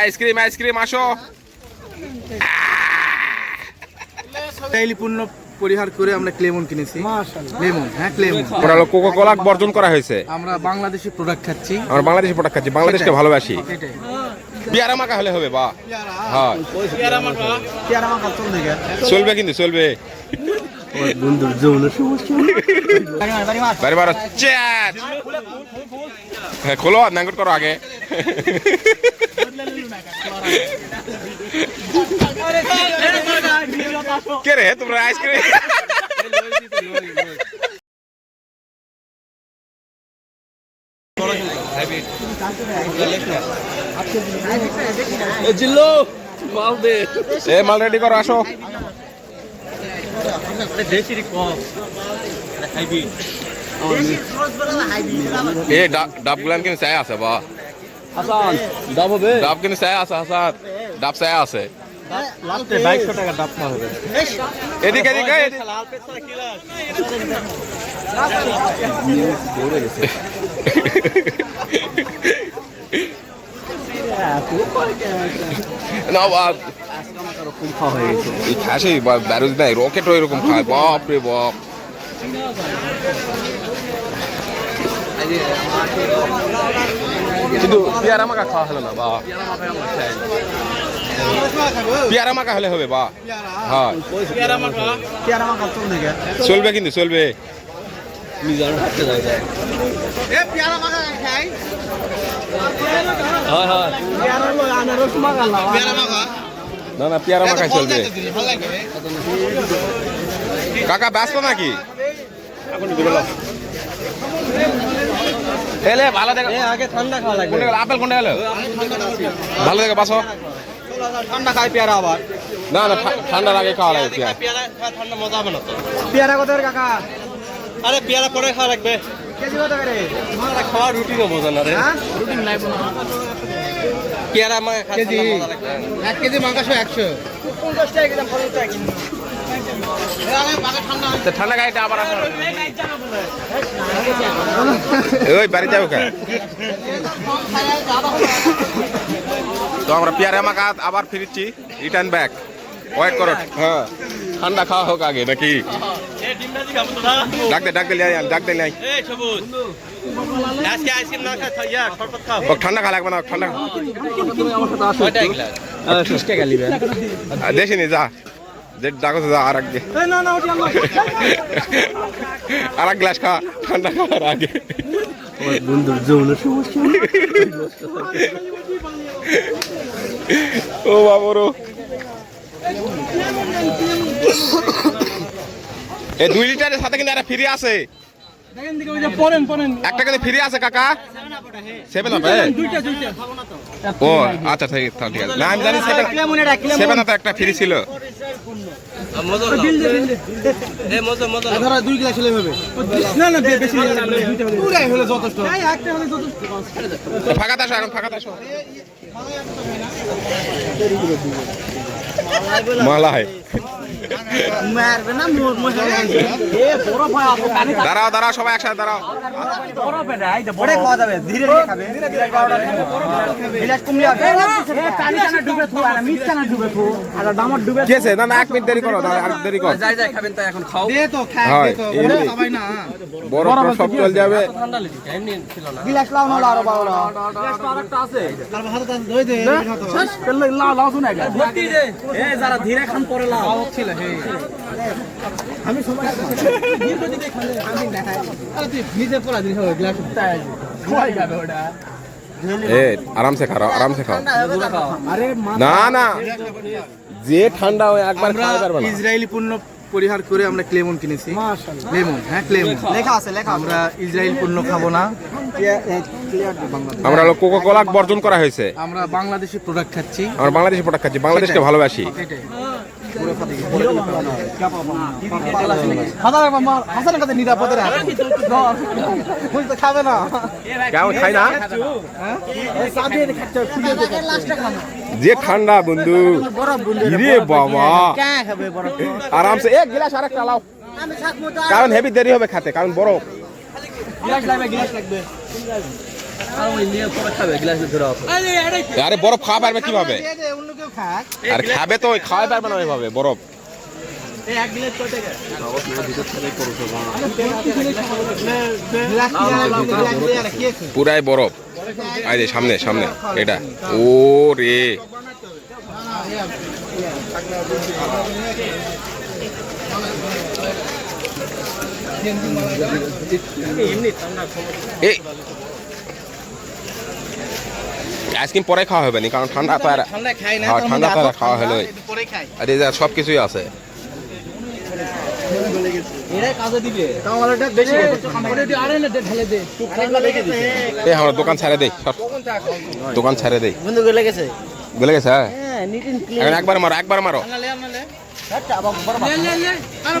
Ice cream ice cream আসো। স্টাইলি পণ্য পরিহার করে আমরা ক্লেমন কিনেছি। লেমন হ্যাঁ ক্লেমন ওরা কোকো কোলা বর্জন করা হয়েছে। আমরা বাংলাদেশি প্রোডাক্ট খাচ্ছি। আমরা বাংলাদেশি প্রোডাক্ট খাচ্ছি বাংলাদেশকে ভালোবাসি। এটাই বিয়ারা মাকা হলে হবে বা। হ্যাঁ। পেয়ারা মাখা? চলবে কিন্তু চলবে। বারে বারে চ্যাট হ্যাঁ খোলো নাঙ্গট করো আগে। কে রে? তোমরা আইসক্রিম জিল্লো মাল দে। এ মাল রেডি করো আসো। দেশির কম। খাইবি। এ ডাব ডাব গুলান কিন্তু চাই আছে বা। হাসান দাম হবে? ডাব কিন্তু চাই আছে হাসান। ডাব চাই আছে। লাস্টে বাইশশো টাকা দাম হবে। এদিকে এদিকে এদিকে। না বাপ এই খাসি ব্যারোজ নাই রকেটও এরকম খায়। বাপ রে বাপ। কিন্তু পেয়ারা মাখা খাওয়া হলো না বা। পেয়ারা মাখা হলে হবে বা। হ্যাঁ। চলবে কিন্তু চলবে। না না পেয়ারা মাখাই চলবে। কাকা ব্যস্ত নাকি? এলে ভালো দেখে। আগে ঠান্ডা খাওয়া লাগবে। আপেল কোনটা গেলো? ভালো দেখে বাসো। ঠান্ডা খাই পেয়ারা আবার। না না ঠা- ঠান্ডার আগে খাওয়া লাগে পেয়ারা। ঠান্ডা মজা হবে না তো। পেয়ারা কত কাকা? আরে পেয়ারা পরে খাওয়া লাগবে। কেজি কত করে? তোমার খাওয়া রুটিনও বোঝা না রে। হ্যাঁ? রুটিন না পেয়ারা কেজি? ঠান্ডা এক কেজি মাংস একশো। পঞ্চাশ টাকা কেজি পঞ্চাশ টাকা। ঠান্ডা গাড়িটা আবার ওই বাড়ি তো আমরা পেয়ারা মাখা আবার ফিরছি। রিটার্ন ব্যাক ওয়েট করো হ্যাঁ। ঠান্ডা খাওয়া হোক আগে নাকি? লাই লাই ঠান্ডা খা লাগবে না ঠান্ডা কয়টা গ্লাস ত্রিশ টাকা নিবে দেশি নি যা। যে ডাকো যা আর আগে আর এক গ্লাস খা ঠান্ডা খাওয়ার আগে। বন্ধুর যৌনের সমস্যা ও বাবরো এই দুই লিটারের সাথে কিন্তু একটা ফ্রি আছে। একটা কিন্তু ফ্রি আছে কাকা। সেভেন আপ দুইটা দুইটা ও আচ্ছা ঠিক আছে না আমি জানি সেভেন আপ একটা ফ্রি ছিল। ফাঁকা আসো এখন ফাঁকা আসো। মালাই মারবে না মোর মোর এ বড় ভাই আপু কানে দাঁড়াও দাঁড়াও সবাই একসাথে দাঁড়াও। বড় পেটা এই যে বড়। খাওয়া যাবে ধীরে ধীরে খাবে। ধীরে ধীরে খাওয়াটা বিলাস কমলি আছে এ কানি কানা ডুবে থু আর মিট কানা ডুবে থু আর দামত ডুবে কি আছে? না না এক মিনিট দেরি করো দাঁড়াও, আর দেরি কর। যাই যাই খাবেন তাই এখন খাও। দে তো খাই দে তো বড় সবাই না। বড় বড় সব চল যাবে। ঠান্ডা লেগে যায় এমনি ছিল না। গিলাস লাও না আরও আরেকটা আছে। তার হাতে দই দে শেষ করলে লাও লাও শুনে গেল ভর্তি দে। এ যারা ধীরে খান পরে লাও। ছিল আমি আরামসে খাও আরামসে খাও। না না। যে ঠান্ডা হয় একবার খাওয়া পারবে না। ইসরায়েলি পণ্য পরিহার করে আমরা ক্লেমন কিনেছি। লেমন হ্যাঁ ক্লেমন লেখা আছে লেখা আমরা ইসরায়েল পণ্য খাব না। আমরা কোকো কোলা বর্জন করা হয়েছে। আমরা বাংলাদেশি প্রোডাক্ট খাচ্ছি। আমরা বাংলাদেশি প্রোডাক্ট খাচ্ছি বাংলাদেশকে ভালোবাসি। যে ঠান্ডা, বন্ধু। ইরে বাবা। আরামসে এক গিলাস আরেকটা লাও। কারণ হেভি দেরি হবে খেতে, কারণ বরফ। গ্লাস লাগবে গ্লাস লাগবে আর আরে বরফ খাওয়া পারবে কীভাবে? আরে খাবে তো, ওই খাওয়াই পারবে না ওইভাবে, বরফ। পুরাই বরফ। যে সামনে সামনে, এটা। ও রে। এই আইসক্রিম পরে খাওয়া হবে না কারণ ঠান্ডা তো আর ঠান্ডা খাই না হ্যাঁ, ঠান্ডা তো খাওয়া হলো। আর এই যে সব কিছুই আছে। আমার দোকান ছেড়ে দেই দোকান ছেড়ে দেই। গলে গেছে? গলে গেছে হ্যাঁ? হ্যাঁ এখন একবার মারো একবার মারো। আরে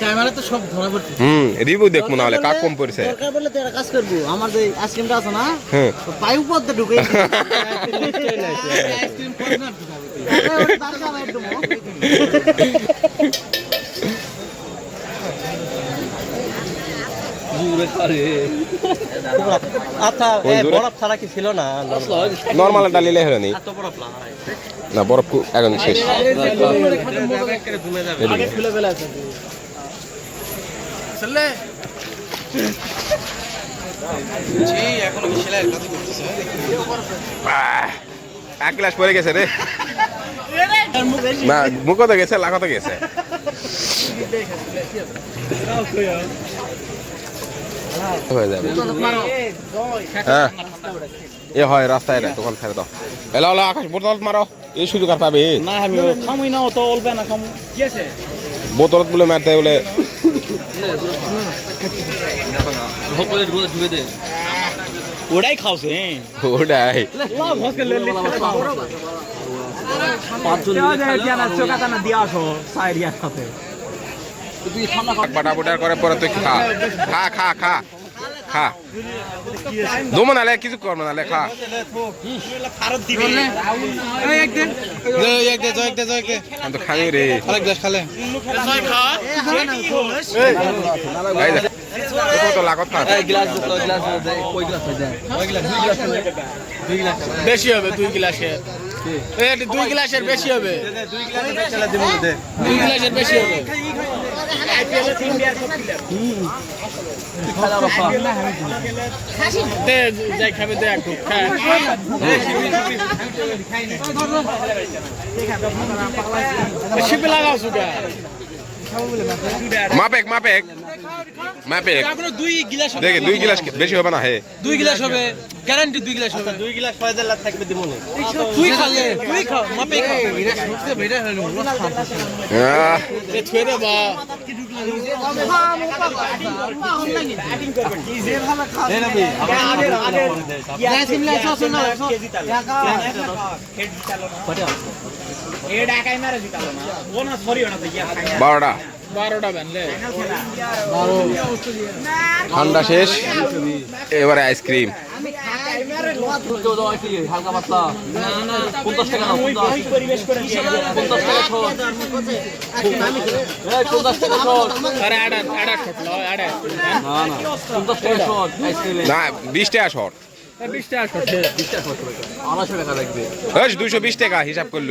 ক্যামেরা তো সব ধরা পড়ছে। হুম রিভিউ দেখব না হলে কাক কম পড়ছে? দরকার বললে তো একটা কাজ করব আমার যে আইসক্রিমটা আছে না হ্যাঁ। তো পাইপ পথে ঢুকে আইসক্রিম পরে না জুরে আচ্ছা বরফ ছাড়া কি ছিল না? নর্মাল একটা লিলে হলো নি। না বরফ এখন শেষ। এক গ্লাস পরে গেছে রে। না মুখও তো গেছে লাখো তো গেছে। হয়ে যাবে। হ্যাঁ। এ হয় রাস্তায় এটা দোকান ছেড়ে দাও। এলা হলো আকাশ বোতল মারো। এই সুযোগ আর পাবে। না আমি খামুই না তো অল্পে না খামু কি আছে? বোতল বলে মারতে বলে। ওটাই খাওছে ওটাই। পাঁচজন দিয়া আসো সাইরিয়া সাথে। তুই ঠান্ডা বাটা বুটার করে, পরে তুই খা। খা খা খা খা। দমো নালে কিছু করব নালে খা। আমি তো খাই রে। গ্লাস খালে গ্লাস গ্লাস গ্লাস বেশি হবে দুই গ্লাসের এই দুই গ্লাসের বেশি হবে। দুই গ্লাসের বেশি হবে। দে যাই খাবে দে একটু খা। শিপে লাগাও সুগা। মাপেক মাপেক। এখনও দুই গ্লাস হবে। দেখে দুই গিলাস বেশি হবে না হে। দুই গ্লাস হবে গ্যারান্টি দুই গ্লাস হবে। দুই গ্লাস ফয়জাল থাকবে দিব না তুই খালে তুই খা মাপে খা। আহ, এ ছুঁয়ে দে বা বারোটা বারোটা। বানলে ঠান্ডা শেষ। এবারে আইসক্রিম। বিশ টাকা বিশ টাকা হিসাব করল।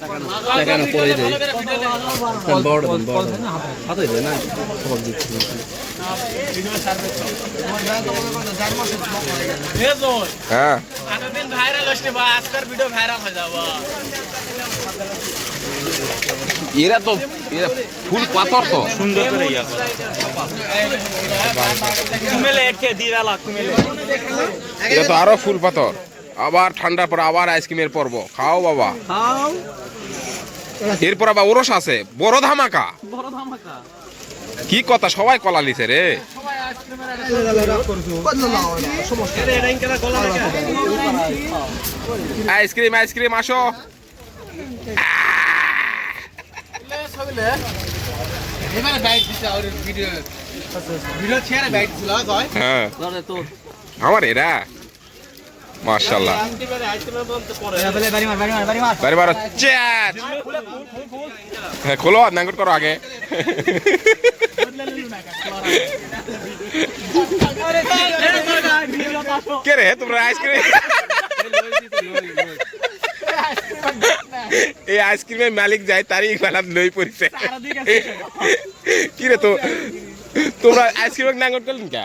টাকা না পরে দেয় বড় দিন বড় হাতে দেয় না? সব দিচ্ছি হ্যাঁ ভাইরাল হচ্ছে বা আজকের ভিডিও ভাইরাল হয়ে। যাব এরা তো এরা ফুল পাথর তো। সুন্দর করে কুমেলে একে দিরালা কুমেলে এটা তো আরও ফুল পাথর। আবার ঠান্ডার পর আবার আইসক্রিমের পর্ব। খাও বাবা। খাও। এরপর আবার ওরস আছে। বড় ধামাকা। বড় ধামাকা। কি কথা? সবাই কলা লিছে রে। আইসক্রিম আইসক্রিম আসো। এবারে বাইক দিছে আর ভিডিও ভিডিও ছেড়ে বাইক দিছিল কয় হ্যাঁ। আমার এরা। মার্শাল্লাহ বাড়ি মার চ্যাট হ্যাঁ খোলো নাঙ্গট করো আগে। কে রে? তোমরা আইসক্রিম এই আইসক্রিমের মালিক যায়, তারই বেলা লই পড়ছে। কি রে তো তোমরা আইসক্রিমের নাঙ্গট করলেন কা?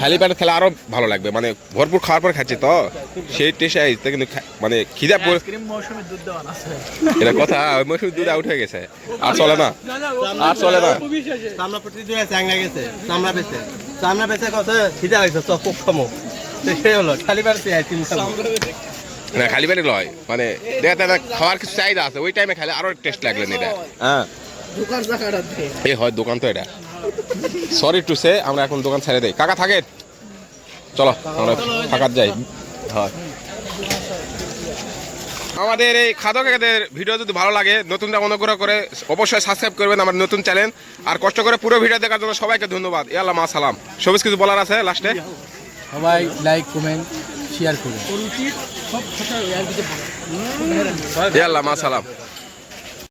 খালি পেটে খেলে আরও ভালো লাগবে। মানে ভরপুর খাওয়ার পর খাচ্ছি তো। সেই টেস্ট আসতে কিন্তু মানে খিদা পড়ে আইসক্রিম মৌসুমে দুধ দেওয়া আছে এটা কথা ওই মৌসুম দুধ আউট হয়ে গেছে। আর চলে না। আর চলে না। চামড়া প্রতি দুই চ্যাংরা গেছে চামড়া বেচে চামড়া বেচে কত খিদা হয়েছে তো খুব সেই হলো খালি বাড়ছে না খালি পেটে লয়। মানে দেখা খাওয়ার কিছু চাহিদা আছে। ওই টাইমে খালে আরও টেস্ট লাগলেন এটা। হ্যাঁ। দোকান এই হয় দোকান তো এটা। সরি টু সে আমরা এখন দোকান ছেড়ে দেই। কাকা থাকেন? চলো আমরা ফাঁকাত যাই। হয় আমাদের এই খাদকদের ভিডিও যদি ভালো লাগে নতুনটা অনুগ্রহ করে অবশ্যই সাবস্ক্রাইব করবেন আমার নতুন চ্যানেল আর কষ্ট করে পুরো ভিডিও দেখার জন্য সবাইকে ধন্যবাদ। এ আল্লাহ মা সালাম। সবুজ কিছু বলার আছে লাস্টে সবাই লাইক কমেন্ট শেয়ার করুন। এ আল্লাহ মা সালাম।